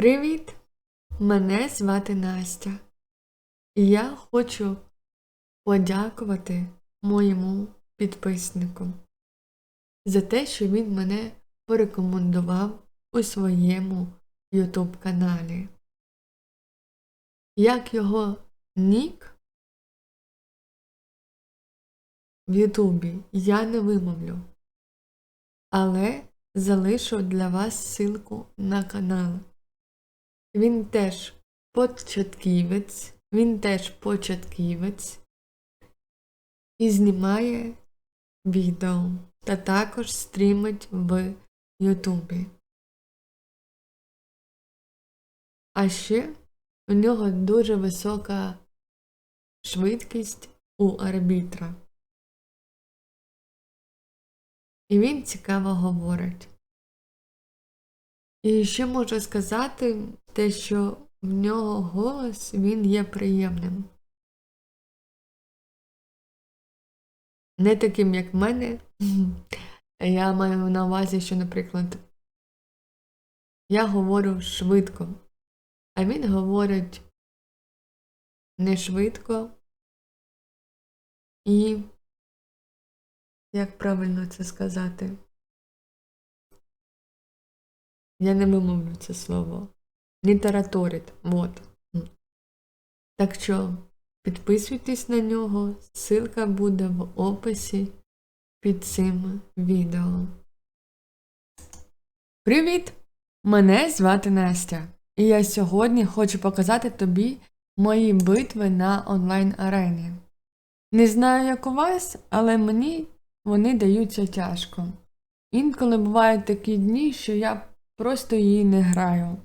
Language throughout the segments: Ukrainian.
Привіт! Мене звати Настя. І я хочу подякувати моєму підписнику за те, що він мене порекомендував у своєму YouTube каналі. Як його нік в Ютубі я не вимовлю, але залишу для вас ссылку на канал. Він теж початківець, він теж початківець і знімає відео та також стрімить в Ютубі. А ще у нього дуже висока швидкість у арбітра. І він цікаво говорить. І ще можу сказати те, що в нього голос він є приємним. Не таким, як в мене. Я маю на увазі, що, наприклад, я говорю швидко, а він говорить не швидко і, як правильно це сказати? Я не вимовлю це слово. Не тараторить. Вот. Так що підписуйтесь на нього, ссылка буде в описі під цим відео. Привіт! Мене звати Настя. І я сьогодні хочу показати тобі мої битви на онлайн арені. Не знаю, як у вас, але мені вони даються тяжко. Інколи бувають такі дні, що я просто її не граю.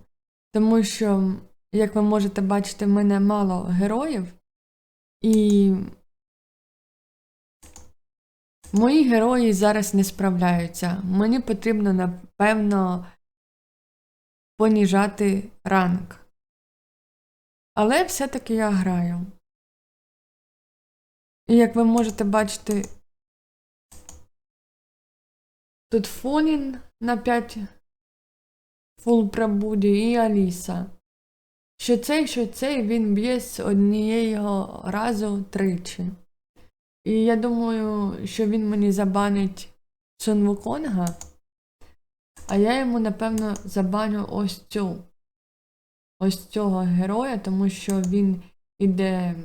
Тому що, як ви можете бачити, в мене мало героїв, і мої герої зараз не справляються. Мені потрібно, напевно, поніжати ранг. Але все-таки я граю. І як ви можете бачити, тут Фонін на 5 фул пробуді і Аліса. Що цей, що цей він б'є з однієї разу тричі. І я думаю, що він мені забанить Сон Вуконга, а я йому, напевно, забаню ось цю ось цього героя, тому що він іде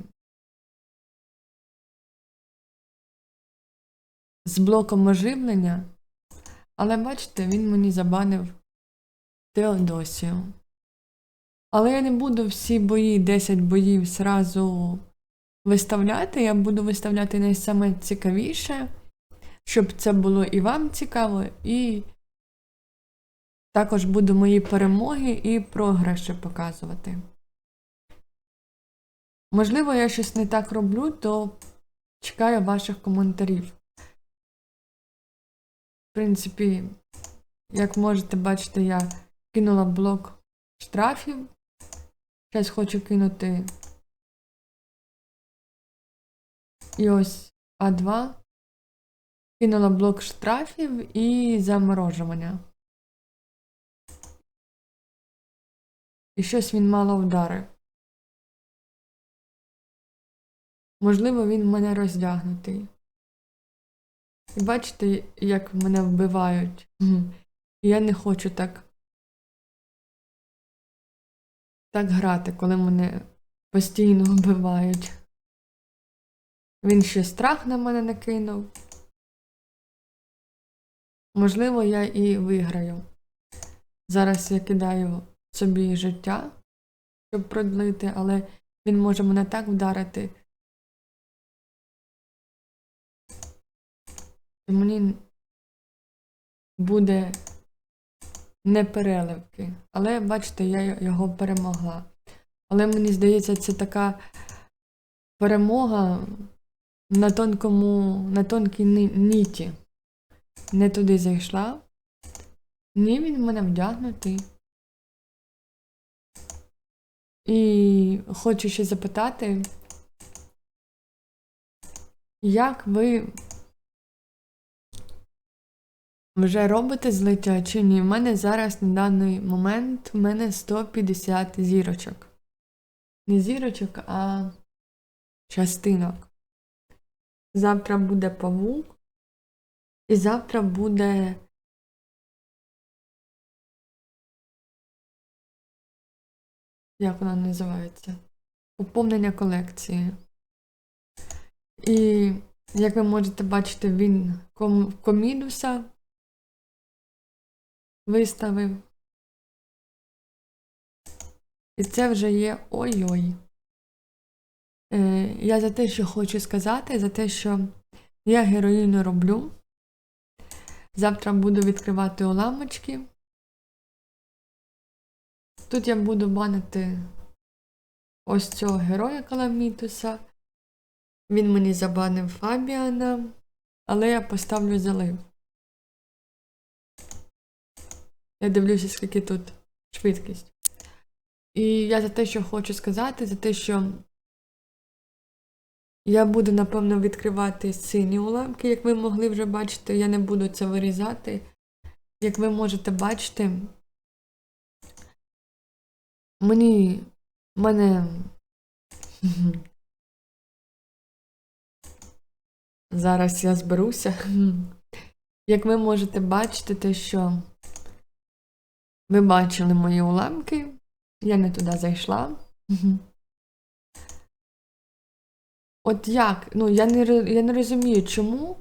з блоком оживлення. Але бачите, він мені забанив Теодосію. Але я не буду всі бої, 10 боїв зразу виставляти. Я буду виставляти найсаме цікавіше, щоб це було і вам цікаво, і також буду мої перемоги і програші показувати. Можливо, я щось не так роблю, то чекаю ваших коментарів. В принципі, як можете бачити, я кинула блок штрафів. Зараз хочу кинути і ось А2. Кинула блок штрафів і заморожування. І щось він мало вдарив. Можливо, він в мене роздягнутий. І бачите, як мене вбивають. Я не хочу так так грати, коли мене постійно вбивають. Він ще страх на мене накинув. Можливо, я і виграю. Зараз я кидаю собі життя, щоб продлити, але він може мене так вдарити. Мені буде не переливки. Але, бачите, я його перемогла. Але мені здається, це така перемога на тонкому, на тонкій ніті. Не туди зайшла. Ні, він в мене вдягнутий. І хочу ще запитати, як ви Вже робите злиття чи ні? В мене зараз на даний момент в мене 150 зірочок. Не зірочок, а частинок. Завтра буде павук. І завтра буде. Як вона називається? Поповнення колекції. І, як ви можете бачити, він ком- комідуса виставив. І це вже є ой-ой. Е, я за те, що хочу сказати, за те, що я героїну роблю. Завтра буду відкривати уламочки. Тут я буду банити ось цього героя Каламітуса. Він мені забанив Фабіана, але я поставлю залив. Я дивлюся, скільки тут швидкість. І я за те, що хочу сказати, за те, що я буду, напевно, відкривати сині уламки, як ви могли вже бачити, я не буду це вирізати. Як ви можете бачити, мені мене. Зараз я зберуся. Як ви можете бачити, те, що ви бачили мої уламки, я не туди зайшла. От як? Ну, я не, я не розумію, чому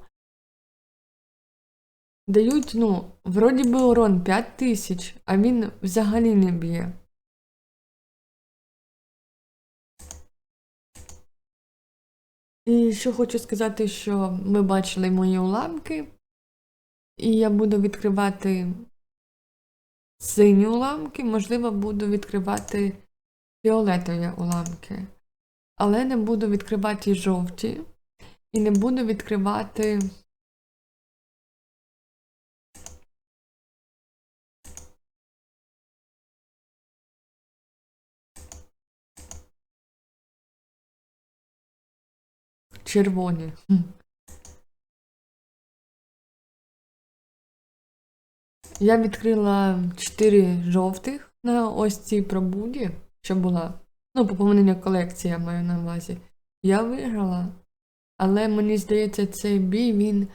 дають, ну, вроді би урон 5 тисяч, а він взагалі не б'є. І що хочу сказати, що ми бачили мої уламки, і я буду відкривати сині уламки, можливо, буду відкривати фіолетові уламки. Але не буду відкривати жовті і не буду відкривати. Червоні. Я відкрила 4 жовтих на ось цій пробуді, що була. Ну, поповнення колекції я маю на увазі. Я виграла. Але мені здається, цей бій він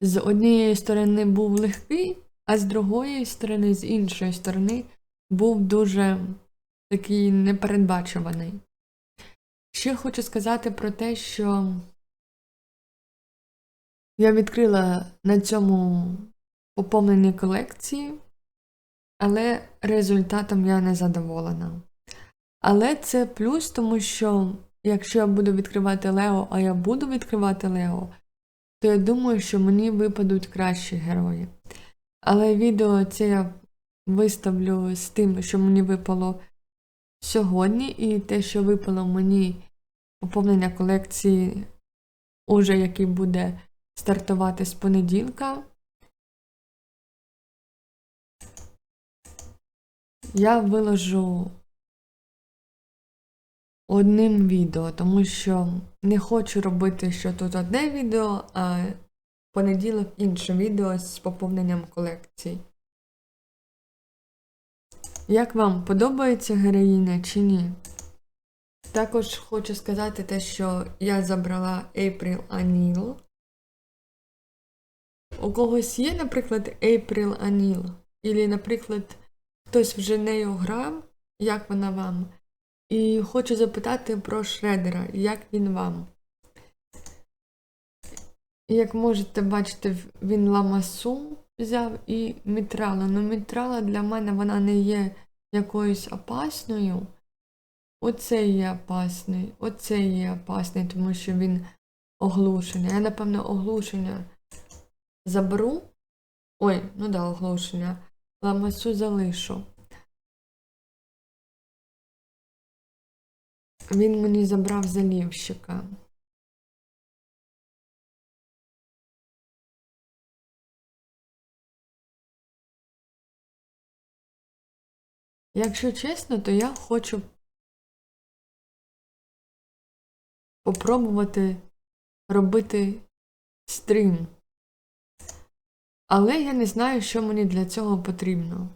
з однієї сторони був легкий, а з другої сторони, з іншої сторони, був дуже такий непередбачуваний. Ще хочу сказати про те, що я відкрила на цьому поповненні колекції, але результатом я не задоволена. Але це плюс, тому що якщо я буду відкривати Лео, а я буду відкривати Лео, то я думаю, що мені випадуть кращі герої. Але відео це я виставлю з тим, що мені випало сьогодні, і те, що випало мені поповнення колекції, уже який буде стартувати з понеділка. Я виложу одним відео, тому що не хочу робити, що тут одне відео, а понеділок інше відео з поповненням колекцій. Як вам подобається героїня чи ні? Також хочу сказати те, що я забрала April Anil. У когось є, наприклад, April Anil? Ілі, наприклад, хтось вже нею грав, як вона вам? І хочу запитати про Шредера, як він вам? Як можете бачити, він ламасу взяв і мітрала. Ну, мітрала для мене вона не є якоюсь опасною. Оцей є опасний, оцей є опасний, тому що він оглушення. Я, напевно, оглушення заберу. Ой, ну да, оглушення. Ламасу залишу. Він мені забрав залівщика. Якщо чесно, то я хочу попробувати робити стрім. Але я не знаю, що мені для цього потрібно.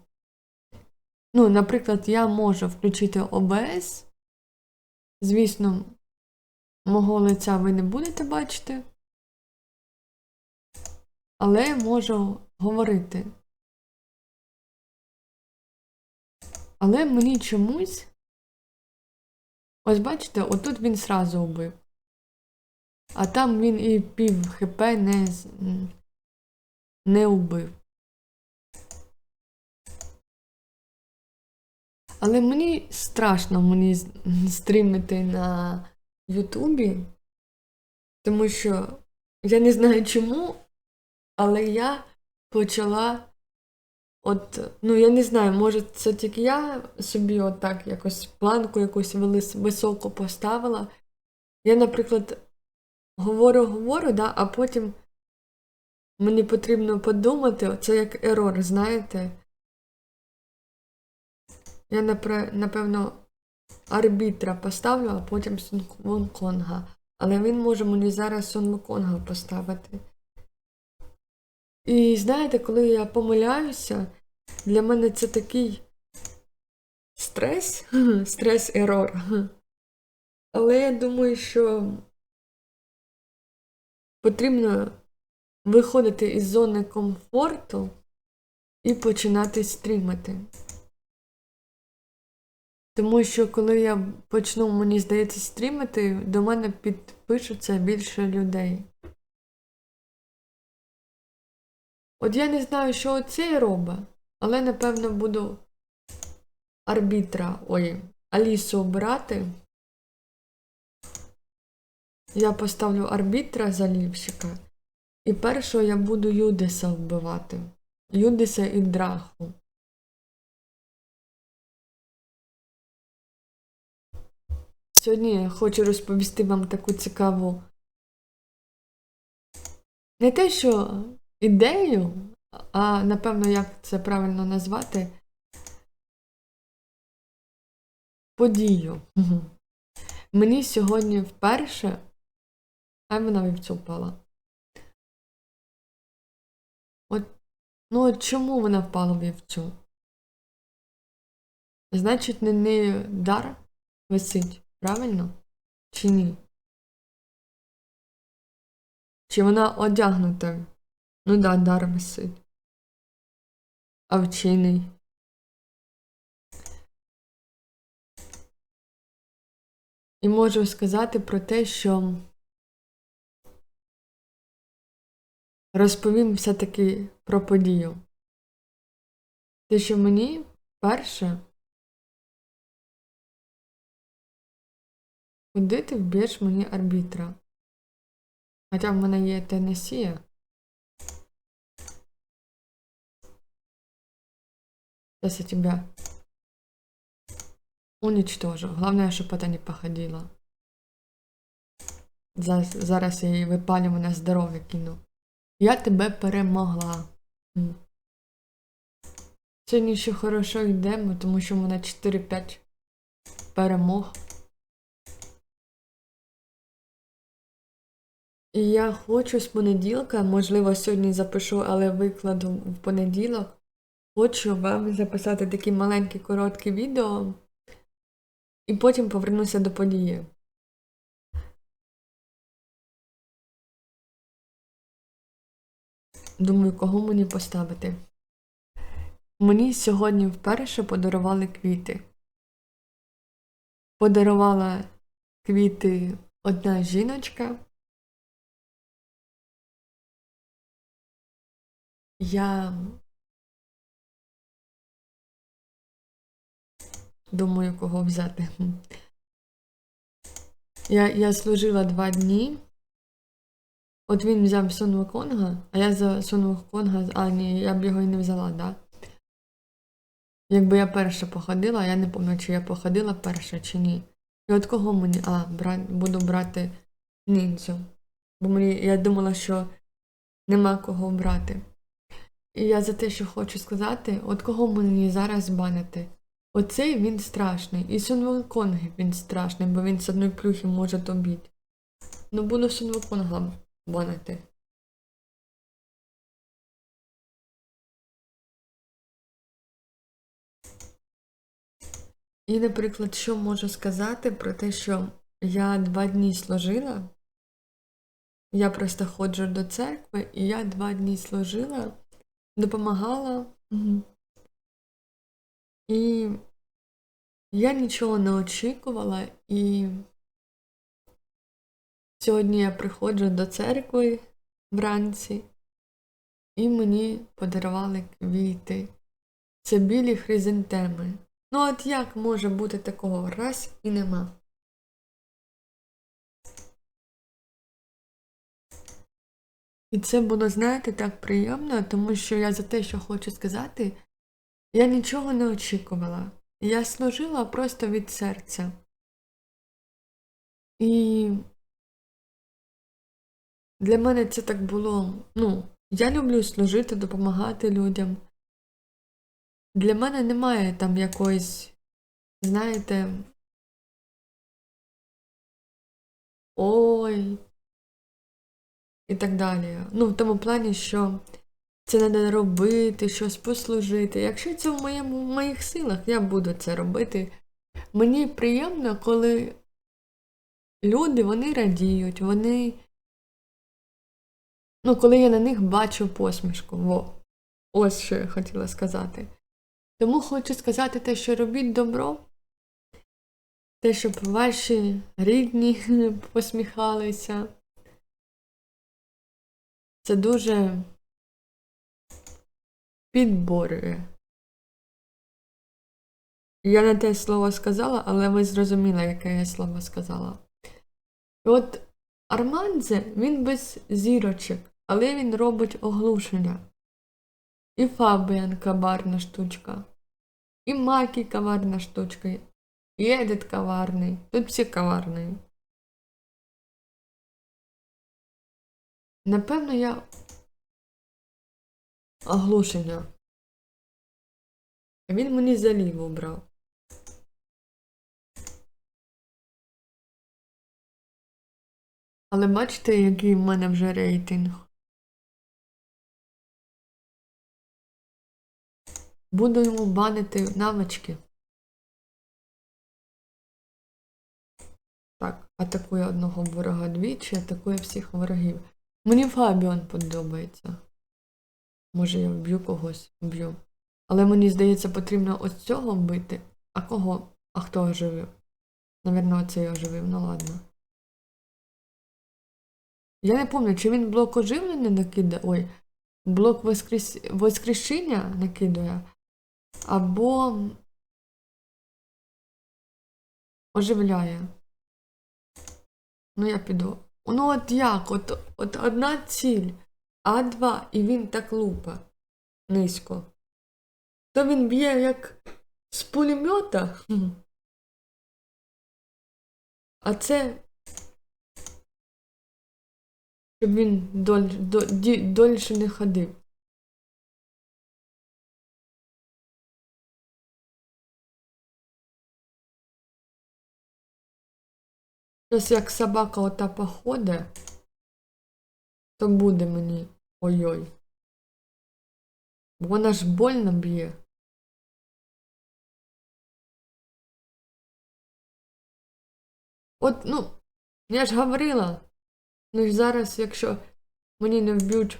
Ну, наприклад, я можу включити OBS. Звісно, мого лиця ви не будете бачити. Але я можу говорити. Але мені чомусь. Ось бачите, отут він сразу убив. А там він і пів хп не, не убив. Але мені страшно мені стрімити на Ютубі, тому що я не знаю чому, але я почала. От, ну я не знаю, може це тільки я собі отак якось планку якусь високо поставила. Я, наприклад, говорю, говорю, да, а потім мені потрібно подумати, це як ерор, знаєте. Я, напевно, арбітра поставлю, а потім Сун Але він може мені зараз Сун Вуконга поставити. І знаєте, коли я помиляюся, для мене це такий стрес, стрес-ерор. Але я думаю, що потрібно виходити із зони комфорту і починати стрімити. Тому що коли я почну, мені здається, стрімити, до мене підпишуться більше людей. От я не знаю, що оцей робить, але напевно буду арбітра, ой, Алісу обирати. Я поставлю арбітра залівщика. І першого я буду Юдиса вбивати. Юдиса і Драху. Сьогодні я хочу розповісти вам таку цікаву. Не те, що ідею, а напевно, як це правильно назвати. Подію. Мені сьогодні вперше. А вона вівцю впала. От, ну от чому вона впала в вівцю? Значить, на неї дар висить, правильно? Чи ні? Чи вона одягнута? Ну да, дар висить. А вчений? І можу сказати про те, що розповім все-таки про подію. Те, що мені перше куди ти вб'єш мені арбітра? Хоча в мене є Тенесія. Сейчас я тебя уничтожу. Главное, щоб это не походило. Зараз, зараз я її випалювання на здоров'я кину. Я тебе перемогла. Сьогодні ще хорошо йдемо, тому що в мене 4-5 перемог. І я хочу з понеділка, можливо, сьогодні запишу, але викладу в понеділок. Хочу вам записати такі маленькі короткі відео, і потім повернуся до події. Думаю, кого мені поставити. Мені сьогодні вперше подарували квіти. Подарувала квіти одна жіночка. Я думаю, кого взяти. Я, я служила два дні. От він взяв Сон Вуконга, а я за Сон Вуконга, а ні, я б його і не взяла, да? Якби я перша походила, я не пам'ятаю, чи я походила перша чи ні. І от кого мені. А, бра... буду брати ніндзю. Бо мені я думала, що нема кого брати. І я за те, що хочу сказати, от кого мені зараз банити. Оцей він страшний. І Сон Вуконг він страшний, бо він з одної плюхи може добити. Ну буду Сон гонити І, наприклад, що можу сказати про те, що я два дні служила, я просто ходжу до церкви, і я два дні служила, допомагала, угу. і я нічого не очікувала і сьогодні я приходжу до церкви вранці, і мені подарували квіти. Це білі хризантеми. Ну от як може бути такого раз і нема? І це було, знаєте, так приємно, тому що я за те, що хочу сказати, я нічого не очікувала. Я служила просто від серця. І для мене це так було. Ну, я люблю служити, допомагати людям. Для мене немає там якоїсь, знаєте, ой, і так далі. Ну, в тому плані, що це треба робити, щось послужити. Якщо це в моєму, в моїх силах, я буду це робити. Мені приємно, коли люди вони радіють, вони. Ну, коли я на них бачу посмішку. Во. Ось що я хотіла сказати. Тому хочу сказати те, що робіть добро, те, щоб ваші рідні посміхалися. Це дуже підборює. Я не те слово сказала, але ви зрозуміли, яке я слово сказала. От Армандзе, він без зірочок, але він робить оглушення. І Фабіан коварна штучка. І Макі коварна штучка. І Едит коварний. Тут всі коварні. Напевно, я оглушення. Він мені заліву брав. Але бачите, який в мене вже рейтинг. Буду йому банити навички. Так, атакує одного ворога двічі, атакує всіх ворогів. Мені Фабіон подобається. Може, я вб'ю когось, вб'ю. Але мені здається, потрібно ось цього вбити. А кого? А хто оживив? Навірно, оцей оживив, ну ладно. Я не пам'ятаю, чи він блок оживлення накидає. Ой, блок воскрес... воскрешення накидає. Або оживляє. Ну, я піду. Ну, от як? От, от одна ціль, А2, і він так лупа низько. То він б'є як з пулемета. А це. Щоб він доль, доль, дольше не ходив. Ось як собака ота походить, то буде мені ой-ой. Вона ж больно б'є. От, ну, я ж говорила, ну ж зараз, якщо мені не вб'ють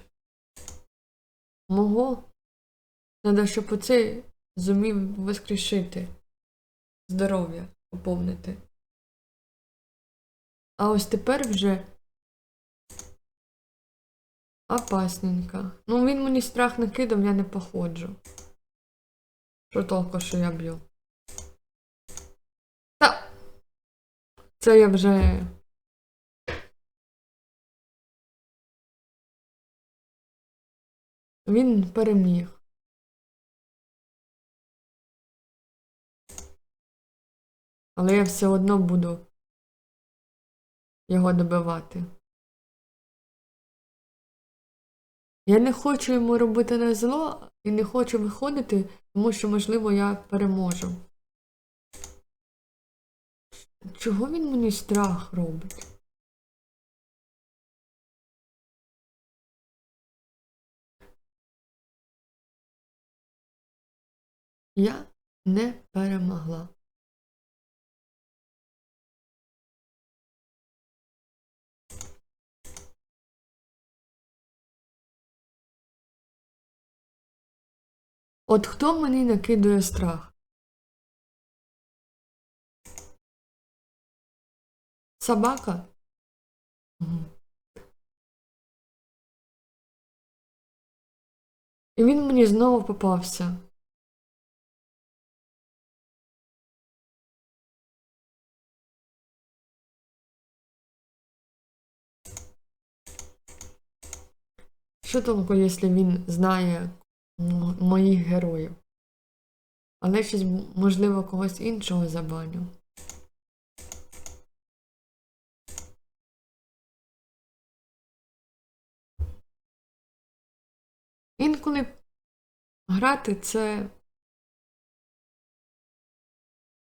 мого, треба, щоб оцей зумів воскрешити здоров'я, поповнити. А ось тепер вже опасненько. Ну, він мені страх накидав, я не походжу. Що толку, що я б'ю? Та. Це я вже. Він переміг. Але я все одно буду його добивати. Я не хочу йому робити на зло і не хочу виходити, тому що, можливо, я переможу. Чого він мені страх робить? Я не перемогла. От хто мені накидує страх? Собака? І він мені знову попався. Що толку, якщо він знає моїх героїв? Але щось, можливо, когось іншого забаню. Інколи грати це.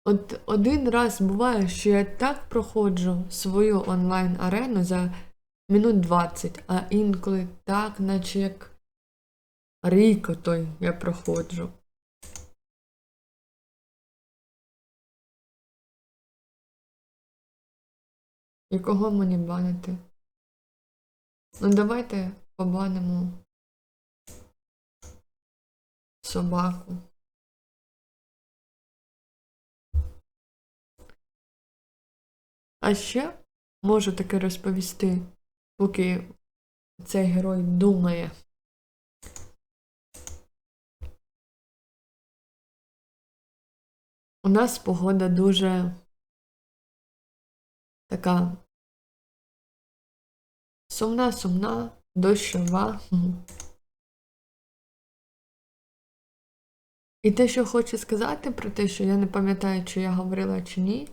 От один раз буває, що я так проходжу свою онлайн-арену за минут 20, а інколи так, наче як рік отой я проходжу. І кого мені банити? Ну давайте побанимо собаку. А ще можу таке розповісти, поки цей герой думає. У нас погода дуже така сумна, сумна, дощова. І те, що хочу сказати про те, що я не пам'ятаю, чи я говорила чи ні.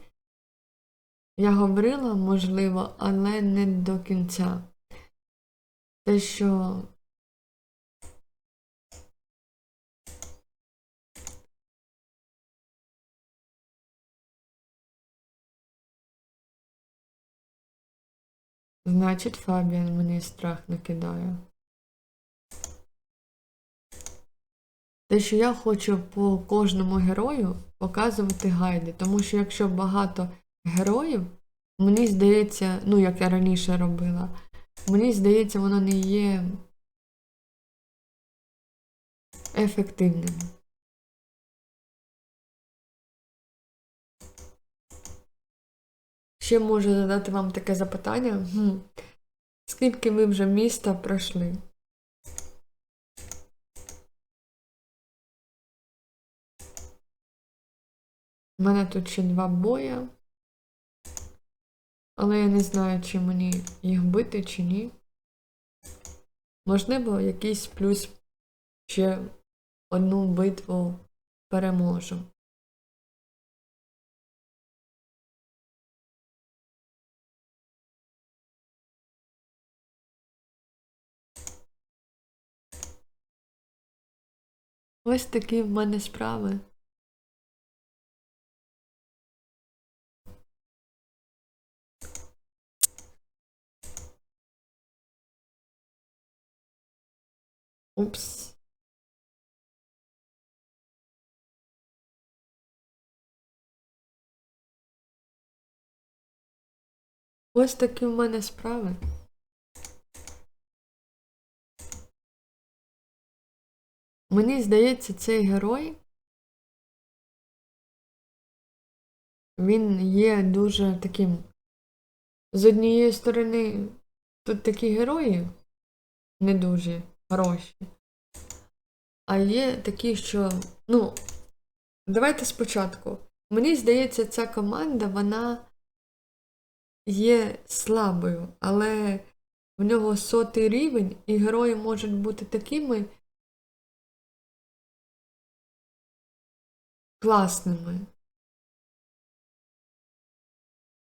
Я говорила, можливо, але не до кінця. Те, що значить Фабіан мені страх накидає. Те, що я хочу по кожному герою показувати гайди, тому що якщо багато героїв, мені здається, ну як я раніше робила, мені здається, воно не є ефективним. Ще можу задати вам таке запитання. Хм. Скільки ви вже міста пройшли? У мене тут ще два боя. Але я не знаю, чи мені їх бити, чи ні. Можливо, якийсь плюс ще одну битву переможу. Ось такі в мене справи. Упс. Ось такі в мене справи. Мені здається, цей герой. Він є дуже таким. З однієї сторони, тут такі герої не дуже хороші. А є такі, що. Ну, давайте спочатку. Мені здається, ця команда, вона є слабою, але в нього сотий рівень, і герої можуть бути такими класними.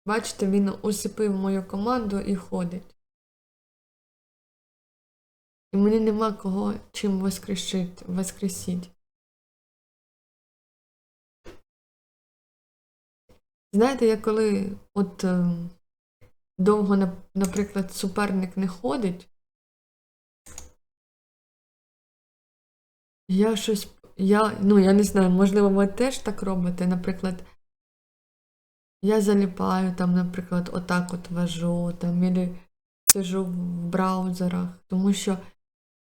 Бачите, він усипив мою команду і ходить. І мені нема кого чим воскрешити, воскресіть. Знаєте, я коли от е, довго, нап- наприклад, суперник не ходить, я щось. Я, ну, я не знаю, можливо, ви теж так робите. Наприклад, я заліпаю там, наприклад, отак от вожу, там, або сижу в браузерах, тому що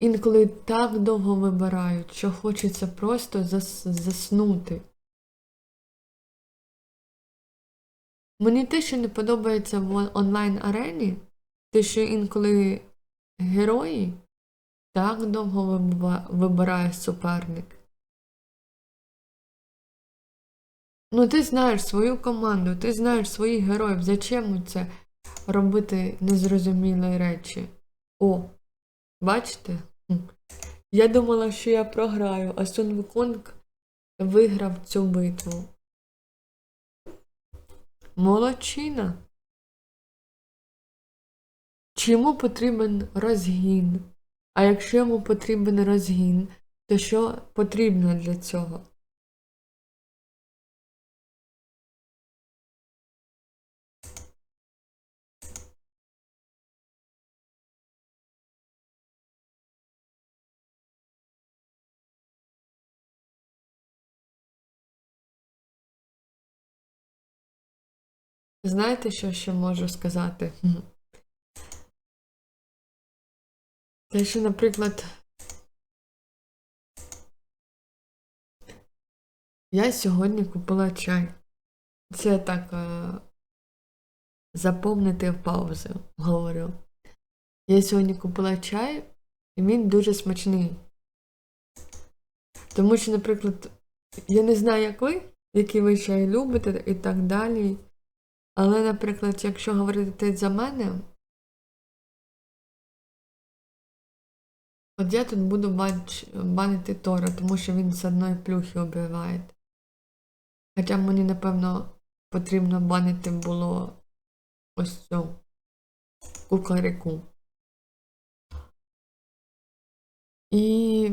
інколи так довго вибирають, що хочеться просто зас- заснути. Мені те, що не подобається в онлайн-арені, те, що інколи герої так довго вибирає суперник. Ну, ти знаєш свою команду, ти знаєш своїх героїв. Зачем це робити незрозумілі речі? О, бачите? Я думала, що я програю, а Сун Вуконг виграв цю битву. Молодчина. Чи йому потрібен розгін? А якщо йому потрібен розгін, то що потрібно для цього? Знаєте, що ще можу сказати? Те, що, наприклад, я сьогодні купила чай. Це так е, заповнити паузу, говорю. Я сьогодні купила чай, і він дуже смачний. Тому що, наприклад, я не знаю, як ви, який ви чай любите і так далі. Але, наприклад, якщо говорити за мене, от я тут буду бач, банити Тора, тому що він з одної плюхи убиває. Хоча мені, напевно, потрібно банити було ось цю кукарику. І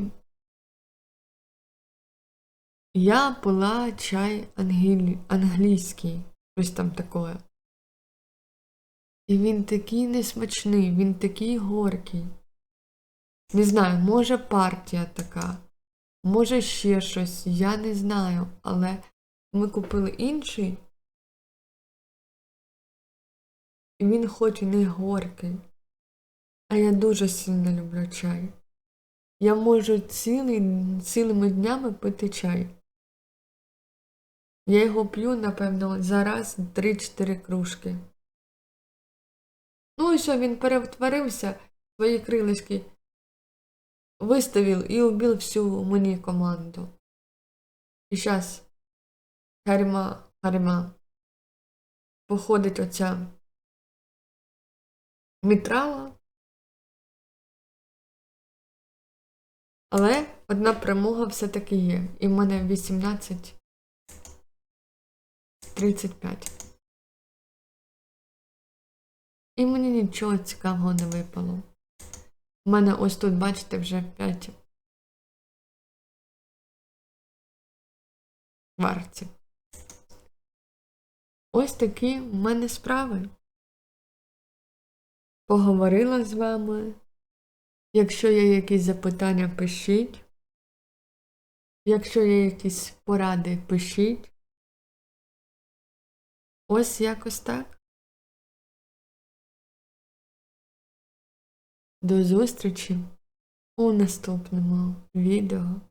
я пила чай англійський, щось там таке. І він такий несмачний, він такий горький. Не знаю, може партія така, може ще щось, я не знаю, але ми купили інший. І він хоч і не горький, а я дуже сильно люблю чай. Я можу цілий, цілими днями пити чай. Я його п'ю, напевно, зараз 3-4 кружки. Ну і що, він перетворився, свої крилишки виставив і убив всю мені команду. І зараз Харіма, Харіма походить оця мітрала. Але одна перемога все-таки є. І в мене 18 35. І мені нічого цікавого не випало. У мене ось тут, бачите, вже 5 варців. Ось такі в мене справи. Поговорила з вами. Якщо є якісь запитання, пишіть. Якщо є якісь поради, пишіть. Ось якось так. До зустрічі у наступному відео.